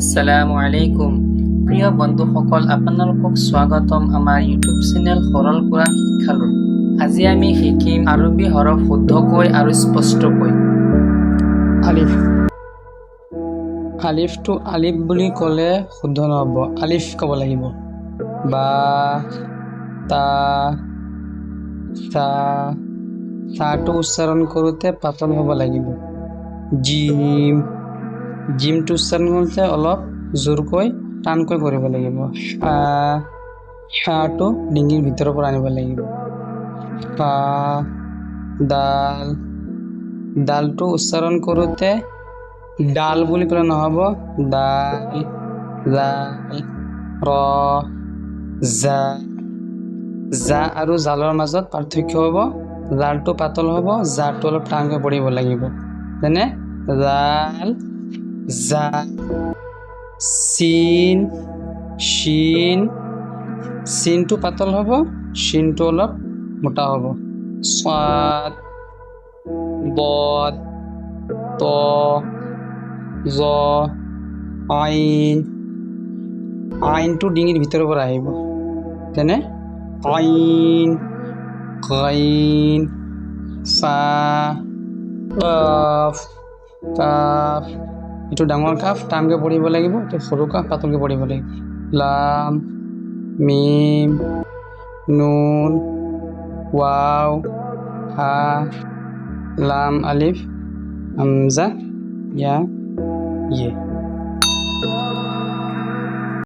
আসসালামু আলাইকুম। প্ৰিয় বন্ধুসকল আপোনালোকক স্বাগতম আমাৰ ইউটিউব চেনেল সৰল কোৰাণ শিক্ষালৈ আজি আমি শিকিম আৰবী হৰফ শুদ্ধকৈ আৰু স্পষ্টকৈ। আলিফ। আলিফটো আলিফ বুলি ক'লে শুদ্ধ নহ'ব। আলিফ ক'ব লাগিব। বা তা চা চাটো উচ্চাৰণ কৰোঁতে পাতল হ'ব লাগিব। জিম। জিমটো উচ্চাৰণ কৰোঁতে অলপ জোৰকৈ টানকৈ কৰিব লাগিব। হা হাটো ডিঙিৰ ভিতৰৰ পৰা আনিব লাগিব। ফা ডাল ডালটো উচ্চাৰণ কৰোঁতে ডাল বুলি ক'লে নহ'ব। ডাল জাল ৰ জা। আৰু জালৰ মাজত পাৰ্থক্য হ'ব। জালটো পাতল হ'ব। জাটো অলপ টানকৈ পৰিব লাগিব। যেনে জাল জা চিন চিন চিনটো পাতল হ'ব চিনটো অলপ মোটা হ'ব। চাত বদ, ত, জ, আইন। আইনটো ডিঙিৰ ভিতৰৰ পৰা আহিব। যেনে আইন গাইন চা কাফ কাফ এইটো ডাঙৰ কাফ টানকৈ পঢ়িব লাগিব এইটো সৰু কাফ পাতলকৈ পঢ়িব লাগিব। লাম, মিম, নুন ৱাও হা, লাম, আলিফ, হামজা, ইয়া ইয়ে।